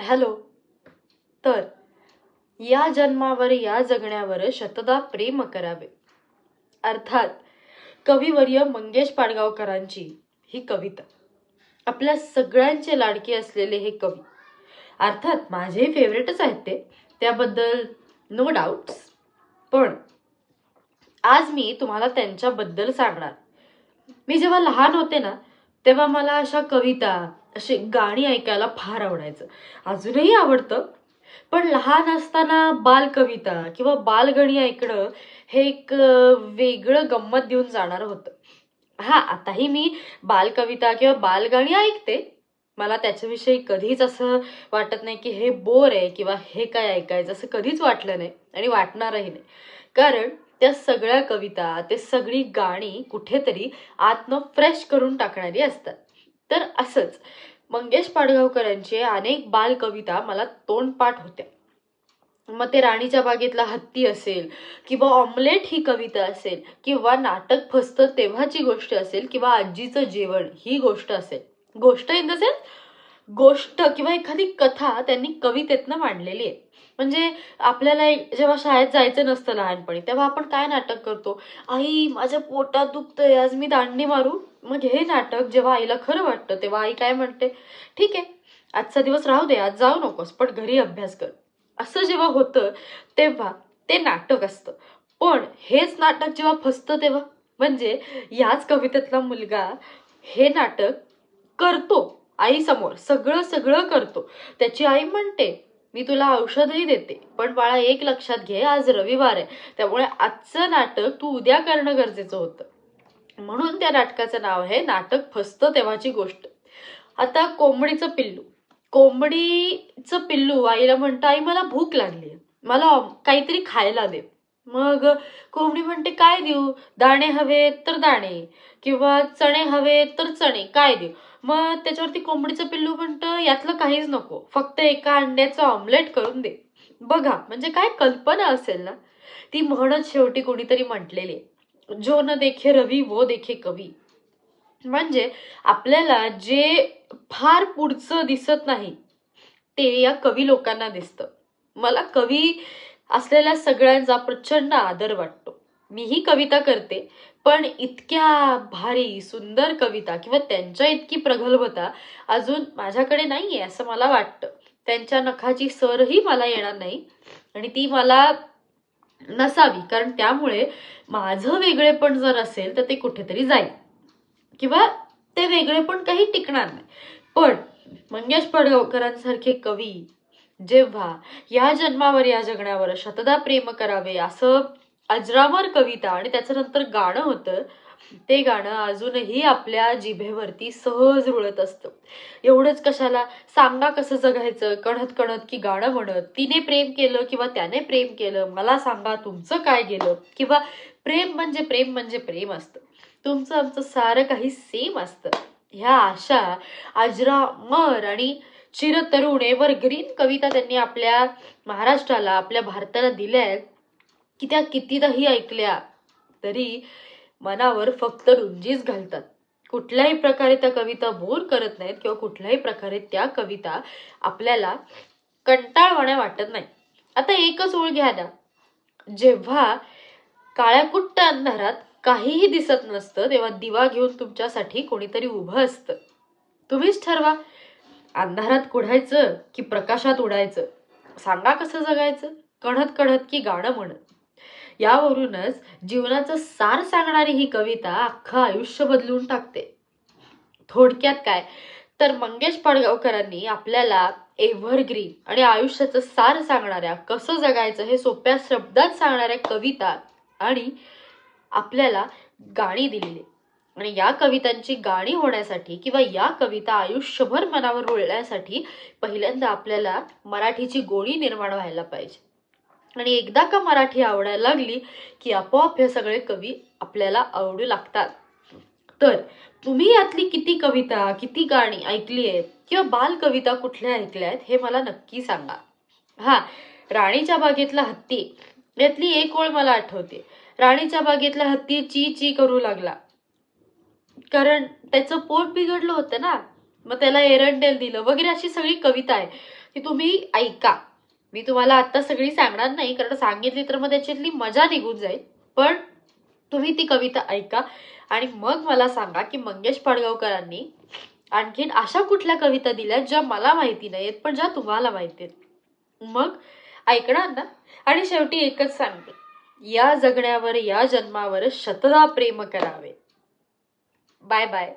Hello. तर या जन्मावर या जगण्यावर शतदा प्रेम करावे. अर्थात कविवर्य मंगेश पाडगावकरांची ही कविता. आपल्या सगळ्यांचे लाडके असलेले हे कवी. अर्थात माझे फेवरेटच आहेत ते. त्याबद्दल नो डाऊट्स पण आज मी तुम्हाला त्यांच्याबद्दल सांगणार. मी जेव्हा लहान होते ना तेव्हा मला अशा कविता अशी गाणी ऐकायला फार आवडायचं. अजूनही आवडतं. पण लहान असताना बालकविता किंवा बालगणी ऐकणं हे एक वेगळं गंमत देऊन जाणार होतं. हा आताही मी बालकविता किंवा बालगाणी ऐकते. मला त्याच्याविषयी कधीच असं वाटत नाही की हे बोर आहे किंवा हे काय ऐकायचं असं कधीच वाटलं नाही आणि वाटणारही नाही. कारण त्या सगळ्या कविता ते सगळी गाणी कुठेतरी आतनं फ्रेश करून टाकणारी असतात. तर असंच. मंगेश पाडगावकरांचे अनेक बालकविता मला तोंडपाठ होत्या. मग ते राणीच्या बागेतला हत्ती असेल किंवा ऑमलेट ही कविता असेल किंवा नाटक फसतं तेव्हाची गोष्ट असेल किंवा आजीचं जेवण ही गोष्ट असेल. गोष्ट इन द सेन्स गोष्ट किंवा एखादी कथा त्यांनी कवितेतनं मांडलेली आहे. म्हणजे आपल्याला एक- जेव्हा शाळेत जायचं नसतं लहानपणी तेव्हा आपण काय नाटक करतो? आई माझ्या पोटात दुखतंय आज मी दांडी मारू. मग हे नाटक जेव्हा आईला खरं वाटतं तेव्हा आई काय म्हणते? ठीक आहे आजचा दिवस राहू दे आज जाऊ नकोस पण घरी अभ्यास कर. असं जेव्हा होतं तेव्हा ते नाटक असतं. पण हेच नाटक जेव्हा फसतं तेव्हा? म्हणजे याच कवितेतला मुलगा हे नाटक करतो. आई समोर सगळं सगळं करतो. त्याची आई म्हणते मी तुला औषधही देते पण बाळा एक लक्षात घे आज रविवार आहे. त्यामुळे आजचं नाटक तू उद्या करणं गरजेचं होतं. म्हणून त्या नाटकाचं नाव आहे नाटक फसतं तेव्हाची गोष्ट. आता कोंबडीचं पिल्लू. कोंबडीचं पिल्लू आईला म्हणतं आई मला भूक लागली मला काहीतरी खायला दे. मग कोंबडी म्हणते काय देऊ? दाणे हवे तर दाणे किंवा चणे हवे तर चणे काय देऊ? मग त्याच्यावरती कोंबडीचं पिल्लू म्हणतं यातलं काहीच नको. फक्त एका अंड्याचं ऑमलेट करून दे. बघा म्हणजे काय कल्पना असेल ना? ती म्हणत शेवटी कोणीतरी म्हटलेली जो न देखे रवी वो देखे कवी. म्हणजे आपल्याला जे फार पुढचं दिसत नाही ते या कवी लोकांना दिसतं. मला कवी असलेल्या सगळ्यांचा प्रचंड आदर वाटतो. मीही कविता करते. पण इतक्या भारी सुंदर कविता किंवा त्यांच्या इतकी प्रगल्भता अजून माझ्याकडे नाही आहे असं मला वाटतं. त्यांच्या नखाची सरही मला येणार नाही आणि ती मला नसावी कारण त्यामुळे माझं वेगळेपण जर असेल तर ते कुठेतरी जाईल. किंवा ते वेगळेपण काही टिकणार नाही. पण मंगेश पडगावकरांसारखे कवी जेव्हा या जन्मावर या जगण्यावर शतदा प्रेम करावे असं अजरामर कविता आणि त्याचं नंतर गाणं होतं. ते गाणं अजूनही आपल्या जिभेवरती सहज रुळत असतं. एवढंच कशाला? सांगा कसं जगायचं? कणत कणत की गाणं म्हणत. तिने प्रेम केलं किंवा त्याने प्रेम केलं? मला सांगा तुमचं काय गेलं? किंवा प्रेम म्हणजे प्रेम म्हणजे प्रेम असतं. तुमचं आमचं सारं काही सेम असतं. ह्या आशा अजरामर आणि चिरतरुण एव्हरग्रीन कविता त्यांनी आपल्या महाराष्ट्राला आपल्या भारताला दिल्या आहेत की त्या कितीदाही ऐकल्या तरी मनावर फक्त रुंजीच घालतात. कुठल्याही प्रकारे त्या कविता बोर करत नाहीत किंवा कुठल्याही प्रकारे त्या कविता आपल्याला कंटाळवाण्या वाटत नाही. आता एकच ओळ घ्या ना. जेव्हा काळ्याकुट्ट अंधारात काहीही दिसत नसतं तेव्हा दिवा घेऊन तुमच्यासाठी कोणीतरी उभं असतं. तुम्हीच ठरवा. अंधारात कुढायचं की प्रकाशात उडायचं? सांगा कसं जगायचं? कणत कणत की गाणं म्हणत. यावरूनच जीवनाचं सार सांगणारी ही कविता अख्खं आयुष्य बदलून टाकते. थोडक्यात काय? तर मंगेश पाडगावकरांनी आपल्याला एव्हरग्रीन आणि आयुष्याचं सार सांगणाऱ्या कसं जगायचं हे सोप्या शब्दात सांगणाऱ्या कविता आणि आपल्याला गाणी दिलेली. आणि या कवितांची गाणी होण्यासाठी किंवा या कविता आयुष्यभर मनावर रुळण्यासाठी पहिल्यांदा आपल्याला मराठीची गोडी निर्माण व्हायला पाहिजे. आणि एकदा का मराठी आवडायला लागली की आपोआप हे सगळे कवी आपल्याला आवडू लागतात. तर तुम्ही यातली किती कविता किती गाणी ऐकली आहेत किंवा बाल कविता कुठल्या ऐकल्या आहेत हे मला नक्की सांगा. हा राणीच्या बागेतला हत्ती. यातली एक ओळ मला आठवते. राणीच्या बागेतला हत्ती ची ची करू लागला. कारण त्याचं पोट बिघडलं होतं ना. मग त्याला एरंडेल दिलं. वगैरे अशी सगळी कविता आहे. ती तुम्ही ऐका. मी तुम्हाला आत्ता सगळी सांगणार नाही कारण सांगितली तर मग त्याच्यातली मजा निघून जाईल. पण तुम्ही ती कविता ऐका आणि मग मला सांगा की मंगेश पाडगावकरांनी आणखीन अशा कुठल्या कविता दिल्या ज्या मला माहिती नाहीत पण ज्या तुम्हाला माहिती आहेत? मग ऐकणार ना? आणि शेवटी एकच सांगते. या जगण्यावर या जन्मावर शतदा प्रेम करावे. Bye bye.